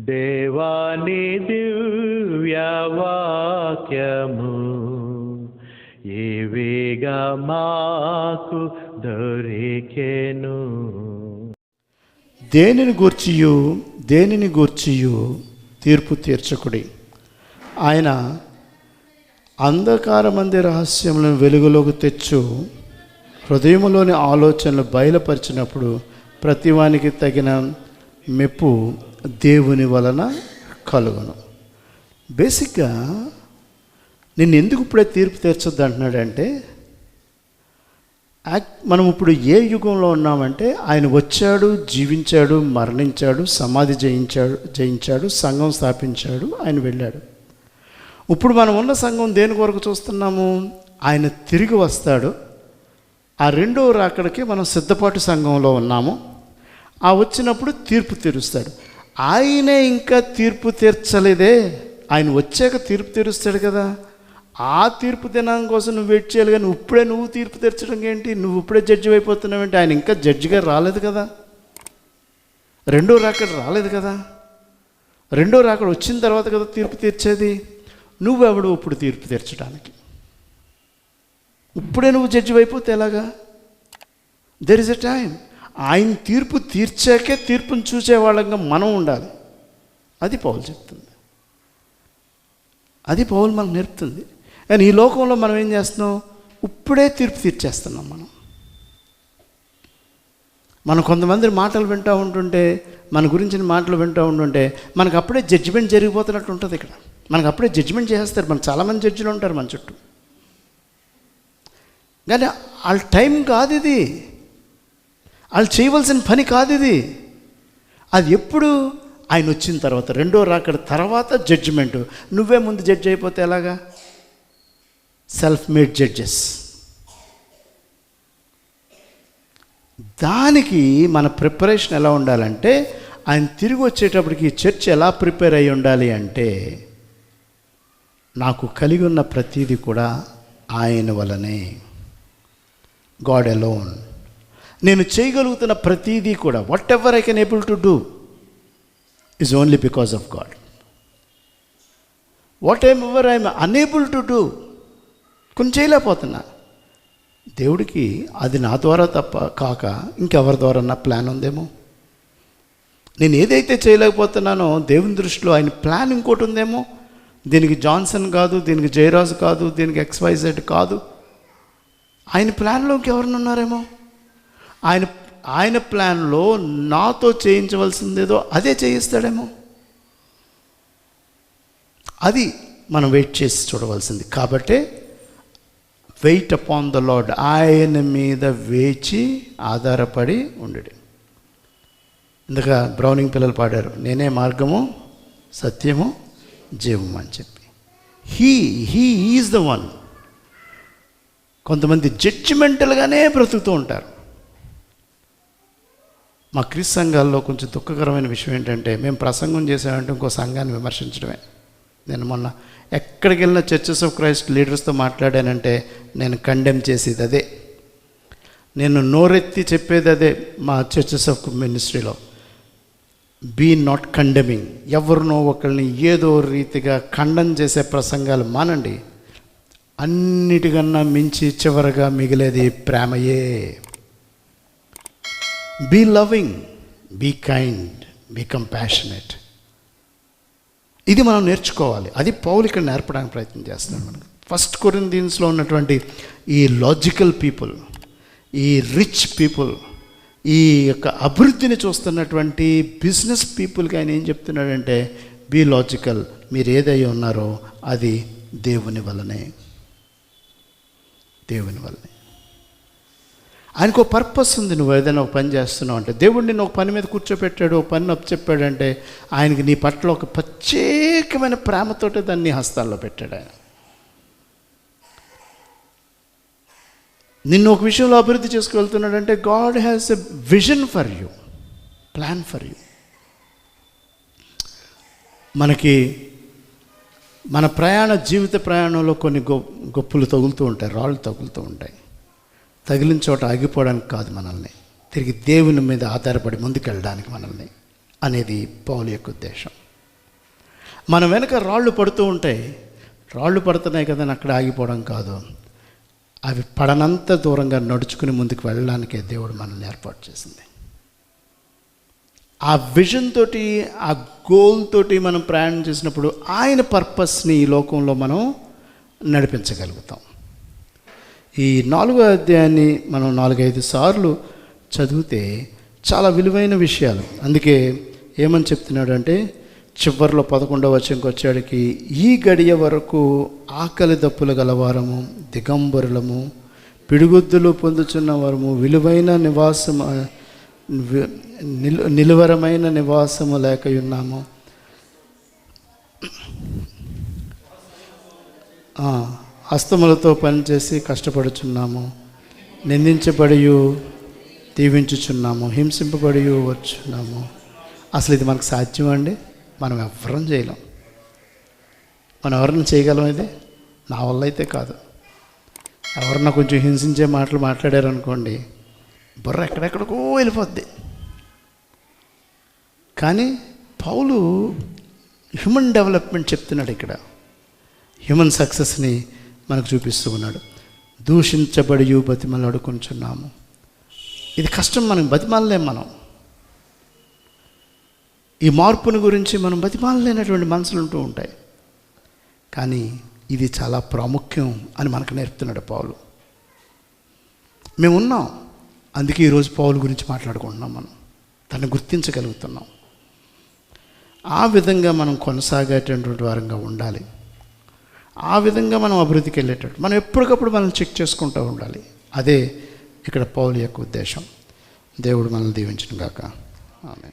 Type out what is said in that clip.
దేవాని దివ్యవాక్యము ఏవేగా మాకు దొరికెను. దేనిని గూర్చియు దేనిని గూర్చియు తీర్పు తీర్చకుడి. ఆయన అంధకారమంది రహస్యములను వెలుగులోకి తెచ్చు హృదయములోని ఆలోచనలు బయలుపరిచినప్పుడు ప్రతివానికి తగిన మెప్పు దేవుని వలన కలుగును. బేసిక్గా నిన్ను ఎందుకు ఇప్పుడే తీర్పు తీర్చొద్దు అంటున్నాడంటే యాక్- మనం ఇప్పుడు ఏ యుగంలో ఉన్నామంటే ఆయన వచ్చాడు జీవించాడు మరణించాడు సమాధి జయించాడు జయించాడు సంఘం స్థాపించాడు ఆయన వెళ్ళాడు. ఇప్పుడు మనం ఉన్న సంఘం దేని కొరకు చూస్తున్నాము? ఆయన తిరిగి వస్తాడు. ఆ రెండో రాకడికి మనం సిద్ధపాటు సంఘంలో ఉన్నాము. ఆ వచ్చినప్పుడు తీర్పు తీరుస్తాడు. ఆయనే ఇంకా తీర్పు తీర్చలేదే. ఆయన వచ్చాక తీర్పు తీరుస్తాడు కదా. ఆ తీర్పు దినం కోసం నువ్వు వెయిట్ చేయాలి కానీ ఇప్పుడే నువ్వు తీర్పు తీర్చడం ఏంటి? నువ్వు ఇప్పుడే జడ్జి అయిపోతున్నావేంటి ఆయన ఇంకా జడ్జిగా రాలేదు కదా. రెండో రాకడ రాలేదు కదా. రెండో రాకడ వచ్చిన తర్వాత కదా తీర్పు తీర్చేది. నువ్వెవడు ఇప్పుడు తీర్పు తీర్చడానికి? ఇప్పుడే నువ్వు జడ్జి అయిపోతే ఎలాగా? దెర్ ఇస్ ఎ టైం ఆయన తీర్పు తీర్చాకే తీర్పును చూసేవాళ్ళంగా మనం ఉండాలి. అది పౌలు చెప్తుంది. అది పౌలు మనకు నేర్పుతుంది. కానీ ఈ లోకంలో మనం ఏం చేస్తున్నాం? ఇప్పుడే తీర్పు తీర్చేస్తున్నాం మనం. మనం కొంతమంది మాటలు వింటూ ఉంటుంటే మన గురించిన మాటలు వింటూ ఉంటుంటే మనకు అప్పుడే జడ్జిమెంట్ జరిగిపోతున్నట్టు ఉంటుంది ఇక్కడ. మనకు అప్పుడే జడ్జిమెంట్ చేస్తారు మన చాలామంది జడ్జిలు ఉంటారు మన చుట్టూ. కానీ వాళ్ళ టైం కాదు ఇది. వాళ్ళు చేయవలసిన పని కాదు ఇది. అది ఎప్పుడు? ఆయన వచ్చిన తర్వాత రెండో రాకడ తర్వాత జడ్జిమెంట్ నువ్వే ముందు జడ్జ్ అయిపోతే ఎలాగా? సెల్ఫ్ మేడ్ జడ్జెస్ దానికి మన ప్రిపరేషన్ ఎలా ఉండాలంటే ఆయన తిరిగి వచ్చేటప్పటికి చర్చ్ ఎలా ప్రిపేర్ అయి ఉండాలి అంటే నాకు కలిగి ఉన్న ప్రతీది కూడా ఆయన వలనే. గాడ్ అలోన్ నేను చేయగలుగుతున్న ప్రతీదీ కూడా what ever I can able to do is only because of God what I'm ever I'm unable to do కొన్ని చేయలేకపోతున్నా. దేవుడికి అది నా ద్వారా తప్ప కాక ఇంకెవరి ద్వారా నా ప్లాన్ ఉందేమో? నేను ఏదైతే చేయలేకపోతున్నానో దేవుని దృష్టిలో ఆయన ప్లాన్ ఇంకోటి ఉందేమో? దీనికి జాన్సన్ కాదు దీనికి జయరాజు కాదు దీనికి ఎక్స్వైజెడ్ కాదు. ఆయన ప్లాన్లో ఇంకెవరిని ఉన్నారేమో ఆయన ఆయన ప్లాన్లో నాతో చేయించవలసిందేదో అదే చేయిస్తాడేమో. అది మనం వెయిట్ చేసి చూడవలసింది. కాబట్టే వెయిట్ అపాన్ ద లాడ్ ఆయన మీద వేచి ఆధారపడి ఉండడు ఇందుక బ్రౌనింగ్ పిల్లలు పాడారు నేనే మార్గము సత్యము జీవము అని చెప్పి. He he is the one కొంతమంది జడ్జిమెంటల్గానే బ్రతుకుతూ ఉంటారు. మా క్రీస్ సంఘాల్లో కొంచెం దుఃఖకరమైన విషయం ఏంటంటే మేము ప్రసంగం చేసామంటే ఇంకో సంఘాన్ని విమర్శించడమే. నేను మొన్న ఎక్కడికి వెళ్ళిన చర్చెస్ ఆఫ్ క్రైస్ట్ లీడర్స్తో మాట్లాడానంటే నేను కండెమ్ చేసేది అదే. నేను నోరెత్తి చెప్పేది అదే మా చర్చెస్ ఆఫ్ మినిస్ట్రీలో బీ నాట్ కండెమింగ్ ఎవరినో ఒకరిని ఏదో రీతిగా ఖండం చేసే ప్రసంగాలు మానండి. అన్నిటికన్నా మించి చివరగా మిగిలేది ప్రేమయే. Be loving be kind be compassionate ఇది మనం నేర్చుకోవాలి. అది పౌలు ఇక్కడ నేర్పడానికి ప్రయత్నం చేస్తున్నాడు మనకు. ఫస్ట్ కొరిందీన్స్లో ఉన్నటువంటి ఈ లాజికల్ పీపుల్ ఈ రిచ్ పీపుల్ ఈ యొక్క అభివృద్ధిని చూస్తున్నటువంటి బిజినెస్ పీపుల్కి ఆయన ఏం చెప్తున్నాడంటే బీ లాజికల్ మీరు ఏదై ఉన్నారో అది దేవుని వలనే దేవుని వల్లనే. ఆయనకు ఒక పర్పస్ ఉంది నువ్వు ఏదైనా ఒక పని చేస్తున్నావు అంటే దేవుడు నిన్ను ఒక పని మీద కూర్చోపెట్టాడు ఒక పని అప్పు చెప్పాడంటే ఆయనకి నీ పట్ల ఒక ప్రత్యేకమైన ప్రేమతోటే దాన్ని హస్తాల్లో పెట్టాడు ఆయన. నిన్ను ఒక విషయంలో అభివృద్ధి చేసుకువెళ్తున్నాడంటే God has a vision for you plan for you మనకి మన ప్రయాణ జీవిత ప్రయాణంలో కొన్ని గొ గొప్పులు తగులుతూ ఉంటాయి రాళ్ళు తగులుతూ ఉంటాయి. తగిలిన చోట ఆగిపోవడానికి కాదు మనల్ని. తిరిగి దేవుని మీద ఆధారపడి ముందుకెళ్ళడానికి మనల్ని అనేది పౌలు యొక్క ఉద్దేశం. మన వెనక రాళ్ళు పడుతూ ఉంటాయి రాళ్ళు పడుతున్నాయి కదా అని అక్కడ ఆగిపోవడం కాదు. అవి పడనంత దూరంగా నడుచుకుని ముందుకు వెళ్ళడానికే దేవుడు మనల్ని ఏర్పాటు చేసింది. ఆ విజన్ తోటి ఆ గోల్ తోటి మనం ప్రయాణం చేసినప్పుడు ఆయన పర్పస్ని ఈ లోకంలో మనం నడిపించగలుగుతాం. ఈ నాలుగో అధ్యాయాన్ని మనం నాలుగైదు సార్లు చదివితే చాలా విలువైన విషయాలు. అందుకే ఏమని చెప్తున్నాడు అంటే చివరిలో పదకొండవ వచనంకి వచ్చాడికి ఈ గడియ వరకు ఆకలి దప్పులు గలవారము దిగంబరులము పిడుగుద్దులు పొందుచున్న వారము విలువైన నివాసము నిలు నిలువరమైన నివాసము లేక ఉన్నాము ఆ, హస్తములతో పనిచేసి కష్టపడుచున్నాము నిందించబడి దీవించుచున్నాము హింసింపబడి వచ్చున్నాము. అసలు ఇది మనకు సాధ్యం అండి? మనం ఎవరం చేయలేం. మనం ఎవరిని చేయగలం ఇది? నా వల్ల అయితే కాదు. ఎవరన్నా కొంచెం హింసించే మాటలు మాట్లాడారనుకోండి బుర్ర ఎక్కడెక్కడికో వెళ్ళిపోద్ది. కానీ పౌలు హ్యూమన్ డెవలప్మెంట్ చెప్తున్నాడు ఇక్కడ. హ్యూమన్ సక్సెస్ని మనకు చూపిస్తూ ఉన్నాడు దూషించబడి బతిమలు అడుకుంటున్నాము ఇది కష్టం మనం బతిమాలలేం మనం. ఈ మార్పుని గురించి మనం బతిమాలలేనటువంటి మనసులు ఉంటూ ఉంటాయి. కానీ ఇది చాలా ప్రాముఖ్యం అని మనకు నేర్పుతున్నాడు పౌలు. మేము ఉన్నాం అందుకే ఈరోజు పౌలు గురించి మాట్లాడుకుంటున్నాం మనం. తను గుర్తించగలుగుతున్నాం. ఆ విధంగా మనం కొనసాగేటటువంటి వారంగా ఉండాలి. ఆ విధంగా మనం అభివృద్ధికి వెళ్ళేటట్టు. మనం ఎప్పటికప్పుడు మనం చెక్ చేసుకుంటూ ఉండాలి. అదే ఇక్కడ పౌలు యొక్క ఉద్దేశం. దేవుడు మనల్ని దీవించిన గాక. ఆమె